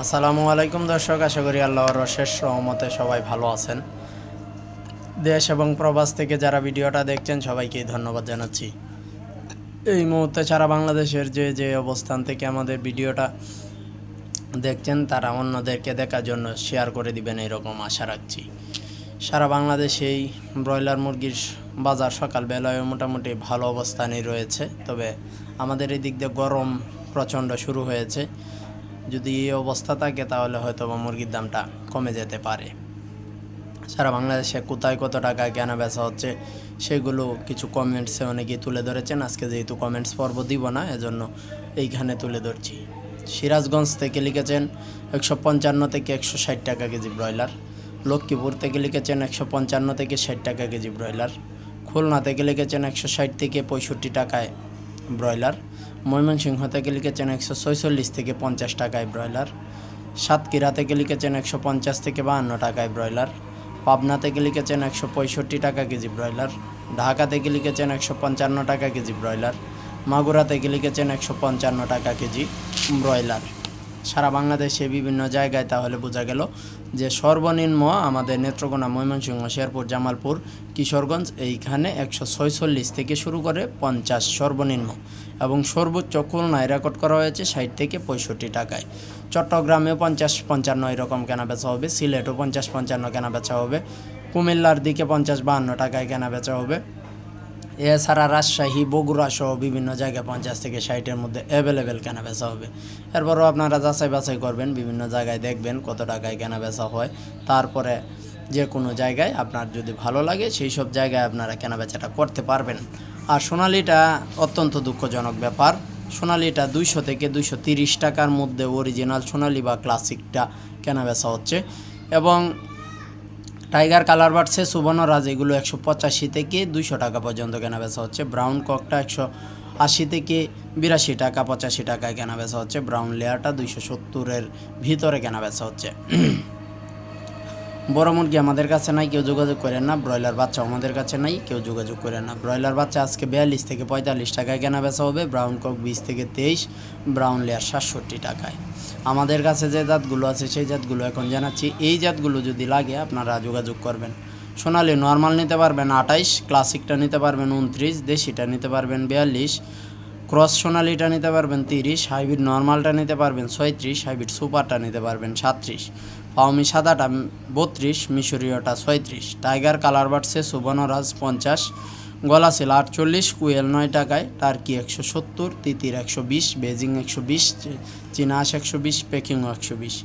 আসসালামু আলাইকুম দর্শক, আশা করি আল্লাহর অশেষ রহমতে সবাই ভালো আছেন। দেশ এবং প্রবাস থেকে যারা ভিডিওটা দেখছেন, সবাইকে ধন্যবাদ জানাচ্ছি। এই মুহূর্তে সারা বাংলাদেশের যে যে অবস্থান থেকে আমাদের ভিডিওটা দেখছেন, তারা অন্যদেরকে দেখার জন্য শেয়ার করে দিবেন এরকম আশা রাখছি। সারা বাংলাদেশেই ব্রয়লার মুরগির বাজার সকালবেলায় মোটামুটি ভালো অবস্থানেই রয়েছে, তবে আমাদের এই দিক দিয়ে গরম প্রচণ্ড শুরু হয়েছে। যদি এই অবস্থা থাকে, তাহলে হয়তো বা মুরগির দামটা কমে যেতে পারে। সারা বাংলাদেশে কোথায় কত টাকা কেনা বেচা হচ্ছে, সেগুলো কিছু কমেন্টসে অনেকেই তুলে ধরেছেন। আজকে যেহেতু কমেন্টস পর্ব দিব না, এজন্য এইখানে তুলে ধরছি। সিরাজগঞ্জ থেকে লিখেছেন, একশো পঞ্চান্ন থেকে একশো ষাট টাকা কেজি ব্রয়লার। লক্ষ্মীপুর থেকে লিখেছেন, একশো পঞ্চান্ন থেকে ষাট টাকা কেজি ব্রয়লার। খুলনা থেকে লিখেছেন, একশো ষাট থেকে পঁয়ষট্টি টাকায় ব্রয়লার। ময়মনসিংহ থেকে লিখেছেন একশো ছয়চল্লিশ থেকে পঞ্চাশ টাকায় ব্রয়লার। সাতক্ষীরা থেকে লিখেছেন একশো পঞ্চাশ থেকে বাহান্ন টাকায় ব্রয়লার। পাবনা থেকে লিখেছেন একশো পঁয়ষট্টি টাকা কেজি ব্রয়লার। ঢাকা থেকে লিখেছেন একশো পঞ্চান্ন টাকা কেজি ব্রয়লার। মাগুরা থেকে লিখেছেন একশো পঞ্চান্ন টাকা কেজি ব্রয়লার। সারা বাংলাদেশে বিভিন্ন জায়গায় তাহলে বোঝা গেল যে সর্বনিম্ন আমাদের নেত্রকোনা ময়মনসিংহ, শেরপুর, জামালপুর, কিশোরগঞ্জ এইখানে একশো ছয়চল্লিশ থেকে শুরু করে পঞ্চাশ সর্বনিম্ন এবং সর্বোচ্চ খুলনায় রেকর্ড করা হয়েছে ষাট থেকে পঁয়ষট্টি টাকায়। চট্টগ্রামেও পঞ্চাশ পঞ্চান্ন এরকম কেনা বেচা হবে, সিলেটও পঞ্চাশ পঞ্চান্ন কেনা বেচা হবে, কুমিল্লার দিকে পঞ্চাশ বাহান্ন টাকায় কেনা বেচা হবে। এছাড়া রাজশাহী, বগুড়া সহ বিভিন্ন জায়গায় পঞ্চাশ থেকে ষাটের মধ্যে অ্যাভেলেবেল কেনা বেচা হবে। এরপরও আপনারা যাচাই বাছাই করবেন, বিভিন্ন জায়গায় দেখবেন কত টাকায় কেনা বেচা হয়। তারপরে যে কোনো জায়গায় আপনার যদি ভালো লাগে, সেই সব জায়গায় আপনারা কেনা বেচাটা করতে পারবেন। আর সোনালিটা অত্যন্ত দুঃখজনক ব্যাপার। সোনালিটা দুইশো থেকে দুইশো তিরিশ টাকার মধ্যে অরিজিনাল সোনালি বা ক্লাসিকটা কেনা বেচা হচ্ছে। এবং টাইগার, কালার বাড়ছে সুবর্ণরাজ এগুলো একশো পঁচাশি থেকে দুইশো টাকা পর্যন্ত কেনা বেচা হচ্ছে। ব্রাউন ককটা একশো আশি থেকে বিরাশি টাকা, পঁচাশি টাকায় কেনা বেচা হচ্ছে। ব্রাউন লেয়ারটা দুইশো সত্তরের ভিতরে কেনা বেচা হচ্ছে। বড় মুরগি আমাদের কাছে নাই, কেউ যোগাযোগ করেন না, ব্রয়লার বাচ্চা আমাদের কাছে নাই, কেউ যোগাযোগ করেন না। ব্রয়লার বাচ্চা আজকে বিয়াল্লিশ থেকে পঁয়তাল্লিশ টাকায় কেনা বেচা হবে ব্রাউন কক বিশ থেকে তেইশ ব্রাউন লেয়ার সাতষট্টি টাকায়। আমাদের কাছে যে জাতগুলো আছে, সেই জাতগুলো এখন জানাচ্ছি। এই জাতগুলো যদি লাগে, আপনারা যোগাযোগ করবেন। সোনালি নর্মাল নিতে পারবেন আঠাইশ ক্লাসিকটা নিতে পারবেন উনত্রিশ, দেশিটা নিতে পারবেন বিয়াল্লিশ ক্রস সোনালিটা নিতে পারবেন তিরিশ হাইব্রিড নর্মালটা নিতে পারবেন ছয়ত্রিশ হাইব্রিড সুপারটা নিতে পারবেন সাতত্রিশ পাওমি সাদাটা বত্রিশ, মিশরীয়টা ছয়ত্রিশ। টাইগার কালার বাড়ছে সুবর্ণরাজ পঞ্চাশ, গলা ছিল আটচল্লিশ, কুয়েল নয় টাকায়, টার্কি একশো সত্তর, তিতির একশো বিশ, বেজিং একশো বিশ চীনাশ একশো বিশ পেকিংও একশো বিশ।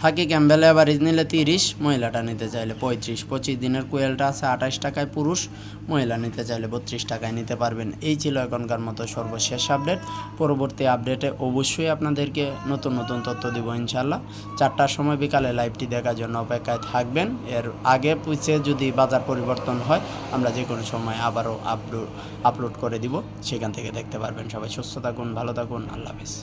থাকি ক্যাম্বেল অ্যাভারেজ নিলে তিরিশ, মহিলাটা নিতে চাইলে পঁয়ত্রিশ, পঁচিশ দিনের কুয়েলটা আছে আঠাশ টাকায় পুরুষ, মহিলা নিতে চাইলে বত্রিশ টাকায় নিতে পারবেন। এই ছিল এখনকার মতো সর্বশেষ আপডেট। পরবর্তী আপডেটে অবশ্যই আপনাদেরকে নতুন নতুন তথ্য দিব ইনশাল্লাহ চারটার সময় বিকালে লাইভটি দেখার জন্য অপেক্ষায় থাকবেন। এর আগে পিছিয়ে যদি বাজার পরিবর্তন হয়, আমরা যে কোনো সময় আবারও আপলোড আপলোড করে দিব। সেখান থেকে দেখতে পারবেন সবাই। সুস্থ থাকুন, ভালো থাকুন। আল্লাহ হাফিজ।